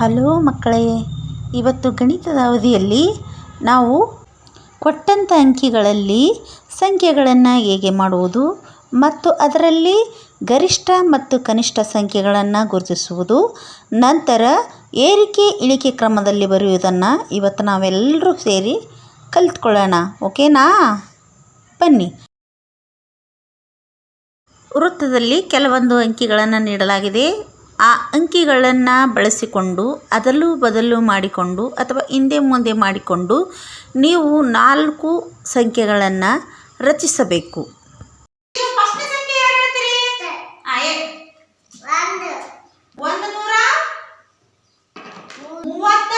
Hello ಮಕ್ಕಳೇ, ಇವತ್ತು ಗಣಿತದ ಅವಧಿಯಲ್ಲಿ ನಾವು ಕೊಟ್ಟಂಥ ಅಂಕಿಗಳಲ್ಲಿ ಸಂಖ್ಯೆಗಳನ್ನು ಹೇಗೆ ಮಾಡುವುದು ಮತ್ತು ಅದರಲ್ಲಿ ಗರಿಷ್ಠ ಮತ್ತು ಕನಿಷ್ಠ ಸಂಖ್ಯೆಗಳನ್ನು ಗುರುತಿಸುವುದು, ನಂತರ ಏರಿಕೆ ಇಳಿಕೆ ಕ್ರಮದಲ್ಲಿ ಬರೆಯುವುದನ್ನು ಇವತ್ತು ನಾವೆಲ್ಲರೂ ಸೇರಿ ಕಲಿತ್ಕೊಳ್ಳೋಣ, ಓಕೆನಾ? ಬನ್ನಿ. ವೃತ್ತದಲ್ಲಿ ಕೆಲವೊಂದು ಅಂಕಿಗಳನ್ನು ನೀಡಲಾಗಿದೆ. ಆ ಅಂಕಿಗಳನ್ನು ಬಳಸಿಕೊಂಡು ಅದಲು ಬದಲು ಮಾಡಿಕೊಂಡು ಅಥವಾ ಹಿಂದೆ ಮುಂದೆ ಮಾಡಿಕೊಂಡು ನೀವು ನಾಲ್ಕು ಸಂಖ್ಯೆಗಳನ್ನು ರಚಿಸಬೇಕು ಫಸ್ಟ್ನೇ ಸಂಖ್ಯೆ ಯಾರು ಹೇಳ್ತೀರಿ ಆ, ಏ. ಒಂದು ನೂರ ಮೂವತ್ತ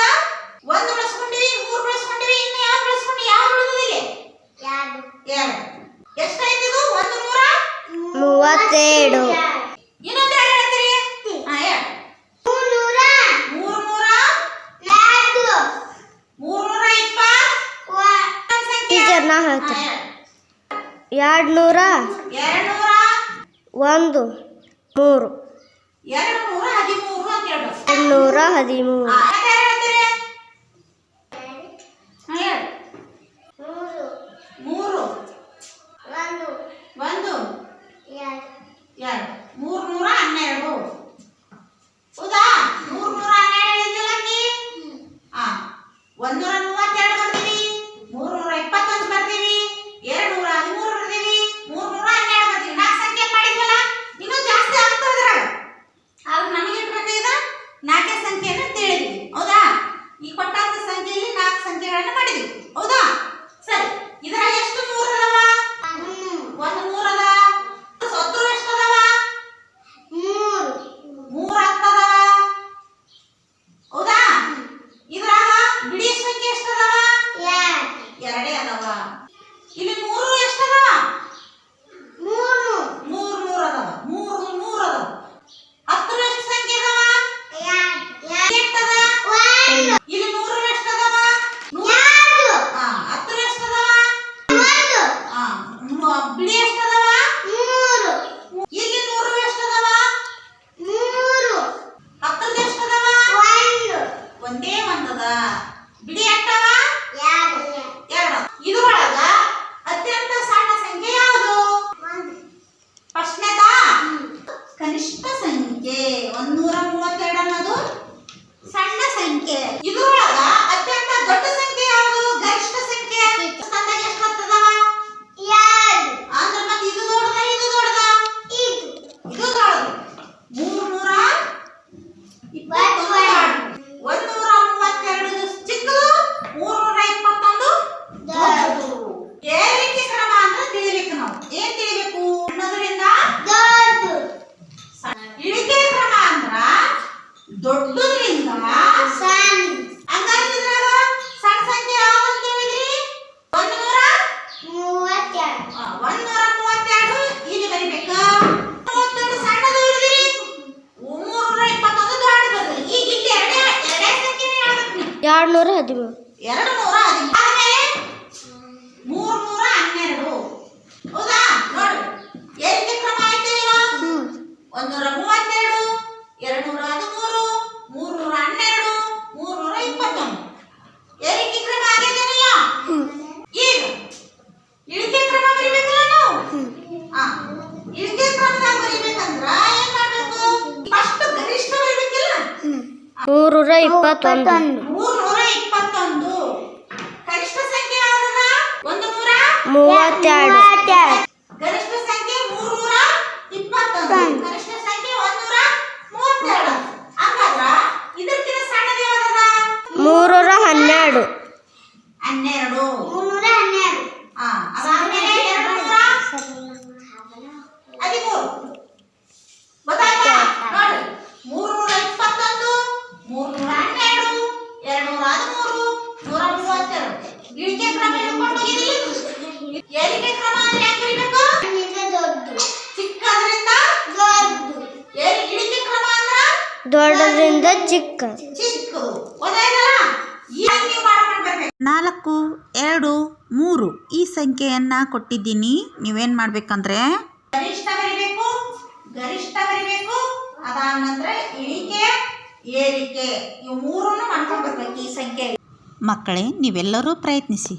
ಒಂದು ಬಳಸ್ಕೊಂಡಿವಿ ಮೂರು ಬಳಸ್ಕೊಂಡಿವಿ ಇನ್ನು ಯಾವ ಬಳಸ್ಕೊಂಡು ಯಾವ ಉಳಿದಿದೆ ಎರಡು ಎಷ್ಟಾಯ್ತು ಇದು ಒಂದು ನೂರ ಮೂವತ್ತೆರಡು ಇನ್ನೊಂದು ಎರಡು ಹೇಳ್ತೀರಿ ಆ, ಹೇಳು. ಮೂರು ನೂರ ಮೂರು ನೂರ ಇಪ್ಪತ್ತು ಸಂಖ್ಯೆ ಟೀಚರ್ ನಾ ಆ, ಹೇಳ್ತೀನಿ ಹೇಳು. ಎರಡು ನೂರ ಎರಡು ನೂರ ಒಂದು ಮೂರು ಎರಡು ನೂರ ಹದಿಮೂರು ಅಂತ ಹೇಳ್ಬೇಕು ಎರಡು ನೂರ ಹದಿಮೂರು ಆ, ಮತ್ತೆ ಒಂದು ಮೂರು. ಆ, ಹದಿಮೂರು ಮೂರು. ಒಂದು ಎರಡು ಮೂರು ನೂರ ಹನ್ನೆರಡು ಹೌದಾ ಮೂರು ನೂರ ಹನ್ನೆರಡು ಹೇಳಿದ್ದಿಲ್ಲ ಅಕ್ಕಿ ಹಾ ಒಂದೂರ ಮೂವತ್ತೆರಡು ಬರ್ತೀವಿ ಮೂರು ನೂರ ಇಪ್ಪತ್ತೊಂದು ಬರ್ತೀವಿ ಎರಡು ನೂರ ಹದಿಮೂರು ಬರ್ತೀವಿ ಮೂರು ನೂರ ಹನ್ನೆರಡು ಬರ್ತೀವಿ ನಾಲ್ಕು ಸಂಖ್ಯೆ ಮಾಡಿದ್ವಲ್ಲ ಇನ್ನೂ ಜಾಸ್ತಿ ಆಗ್ತದೆ ಇದ್ರಾಗ ಆಗ ನಮಗೆ ಇಟ್ಬೇಕು ಈಗ ನಾಲ್ಕೇ ಸಂಖ್ಯೆಯನ್ನು ತಿಳಿದ್ವಿ ಹೌದಾ ಈ ಕೊಟ್ಟಂತ ಸಂಖ್ಯೆಯಲ್ಲಿ ನಾಲ್ಕು ಸಂಖ್ಯೆಗಳನ್ನು ಮಾಡಿದ್ವಿ ಹೌದಾ ಸರಿ ಇದರಾಗ ಎಷ್ಟು ನೂರು ಅದಾವ ಒಂದು ನೂರು ಅದ ಸತ್ರು ಎಷ್ಟು ಅದಾವ ಮೂರು ಆಗ್ತದವ ಹೌದಾ ಇದ್ರಾಗ ಬಿಡಿ ಸಂಖ್ಯೆ ಎಷ್ಟು ಅದಾವ ಎರಡೇ ಅದಾವ ಇಲ್ಲಿ ಮೂರು ಎಷ್ಟು ಅದಾವ ಮೂರು ಮೂರು ಅದಾವ ಮೂರು ಮೂರು ಅದಾವ ಹತ್ತರ ಎಷ್ಟು ಸಂಖ್ಯೆ ಅದಾವ ಎಷ್ಟು ಅದ ಇಲ್ಲಿ ನೂರು ಎಷ್ಟು ಅದಾವ ನೂರು ಹಾ ಹತ್ತರ ಎಷ್ಟು ಅದಾವ ಹಾ ಮ- ಬಿಡಿ ಎಷ್ಟು ಅದಾವ ಇಲ್ಲಿ ನೂರು ಎಷ್ಟು ಅದಾವ ಹತ್ತರದ ಎಷ್ಟು ಅದಾವ ಒಂದೇ ಒಂದದ ಬಿಡಿ ಎಷ್ಟವ ಎರಡು. ಇದರೊಳಗ ಅತ್ಯಂತ ಸಣ್ಣ ಸಂಖ್ಯೆ ಯಾವುದು? ಫಸ್ಟ್ನೇದಾ ಕನಿಷ್ಠ ಸಂಖ್ಯೆ. ಒಂದೂರ ಮೂವತ್ತೆರಡು ಅನ್ನೋದು ಸಣ್ಣ ಸಂಖ್ಯೆ. ಇದ್ರೊಳಗ ಅತ್ಯಂತ ದೊಡ್ಡ ಸಂಖ್ಯೆ ಯಾವುದು ಗರಿಷ್ಠ ಸಂಖ್ಯೆ ತಂದಾಗ ಎಷ್ಟು ಹತ್ತದವ ಅಂದ್ರೆ ಮತ್ತೆ ಇದು ದೊಡ್ಡದ ಇದು ದೊಡ್ಡದ ಇದು ದೊಡ್ಡದು ಮೂರು ನೂರ ಇಪ್ಪತ್ತೊಂದು ಒಂದು ನೂರ ಮೂವತ್ತೆರಡು ಚಿಕ್ಕದು ಮೂರು ನೂರ ಇಪ್ಪತ್ತೊಂದು ದೊಡ್ಡದು ಏರಿಕೆ ಕ್ರಮ ಅಂತ ತಿಳಿಬೇಕು ನಾವು ಏನ್ ತಿಳಿಬೇಕು ಅನ್ನೋದ್ರಿಂದ ಸಣ್ಣ. ಇಳಿಕೆ ಕ್ರಮ ಅಂದ್ರ ದೊಡ್ಡದ್ರಿಂದ ಹಂಗಾಗಿ ಇದ್ರಾಗ ಸಣ್ಣ ಸಂಖ್ಯೆ ಯಾವ್ದು ಅಂತ ಹೇಳಿದ್ರಿ ಒಂದು ನೂರ ಆ, ಒಂದ್ ನೂರ ಮೂವತ್ತೆರಡು ಇಲ್ಲಿ ಬರಿಬೇಕು ಮೂವತ್ತೆರಡು ಸಣ್ಣದು ಹಿಡಿದಿರಿ ಮೂರು ನೂರ ಇಪ್ಪತ್ತೊಂದು ದೊಡ್ಡದು ಬರ್ದಿರಿ. ಈಗ ಇಲ್ಲಿ ಎರಡೇ ಎರಡೇ ಸಂಖ್ಯೆನೇ ಹೇಳ್ಬೇಕು ನೀವು ಎರಡು ನೂರ ಹದಿಮೂರು ಎರಡು ನೂರ ಮೂರು ನೂರ ಹನ್ನೆರಡು ಹೌದಾ ಕ್ರಮ ಆಯ್ತು ಒಂದೂರ ಮೂವತ್ತೆರಡು ಎರಡು ನೂರ ಹದಿಮೂರು ಮೂರು ನೂರ ಹನ್ನೆರಡು ಮೂರು ನೂರ ಇಪ್ಪತ್ತೊಂದು ಏರಿಕೆ ಕ್ರಮ ಆಗಿದ್ದೇನಿಲ್ಲ ಈಗ ಇಳಿಕೆ ಕ್ರಮ ಬರಿಬೇಕಲ್ಲ ನಾವು ಆ, ಇಳಿಕೆ ಕ್ರಮದಾಗ ಬರಿಬೇಕಂದ್ರ ಏನ್ ಮಾಡ್ಬೇಕು ಫಸ್ಟ್ ಗರಿಷ್ಠ ಬರಿಬೇಕಿಲ್ಲ ಮೂರೂರ ಮೂರು ನೂರ ಇಪ್ಪತ್ತೊಂದು ಕನಿಷ್ಠ ಸಂಖ್ಯೆ ಯಾವ್ದದ ಒಂದು ನೂರ ಮೂವತ್ತೆರಡು. ಗರಿಷ್ಠ ಸಂಖ್ಯೆ ಮೂರ್ನೂರ ಇಪ್ಪತ್ತೊಂದು. ಗರಿಷ್ಠ ಸಂಖ್ಯೆ ಒಂದೂರ ಮೂವತ್ತೆರಡು. ಹಂಗಾದ್ರ ಇದಕ್ಕಿಂತ ಸಣ್ಣದು ಯಾವ್ದದ? ಮೂರರ ಹನ್ನೆರಡು. ಹನ್ನೆರಡು. ಆ, ಅದಾದ್ಮೇಲೆ ಎರಡು ನೂರ ಹದಿಮೂರು ಗೊತ್ತಾಯ್ತಾ ನೋಡಿ ಮೂರು ನೂರ ಇಪ್ಪತ್ತೊಂದು ಮೂರು ನೂರ ಹನ್ನೆರಡು ಎರಡು ನೂರ ಹದಿಮೂರು ನೂರ ಮೂವತ್ತೆರಡು ಇಳಿಕೆ ಕ್ರಮ ಹಿಡ್ಕೊಂಡು ಹೋಗಿದ್ದೀವಿ ಏರಿಕೆ ಕ್ರಮ ಅಂದ್ರೆ ಹೆಂಗ್ ಬರಿಬೇಕು ಚಿಕ್ಕದ್ರಿಂದ ಏರಿ ಇಳಿಕೆ ಕ್ರಮ ಅಂದ್ರ ದೊಡ್ಡದ್ರಿಂದ ಚಿಕ್ಕ. ನಾಲ್ಕು ಎರಡು ಮೂರು. ಈ ಸಂಖ್ಯೆಯನ್ನು ಕೊಟ್ಟಿದ್ದೀನಿ. ನೀವೇನು ಮಾಡಬೇಕಂದ್ರೆ? ಗರಿಷ್ಠ ಬರಿಬೇಕು ಗರಿಷ್ಠ ಬರಿಬೇಕು ಅದಾದ ನಂತರ ಇಳಿಕೆ ಏರಿಕೆ. ಇವು ಮೂರನ್ನು ಮಾಡ್ಕೊಂಡು ಬರ್ಬೇಕು ಈ ಸಂಖ್ಯೆ ಮಕ್ಕಳೇ ನೀವೆಲ್ಲರೂ ಪ್ರಯತ್ನಿಸಿ.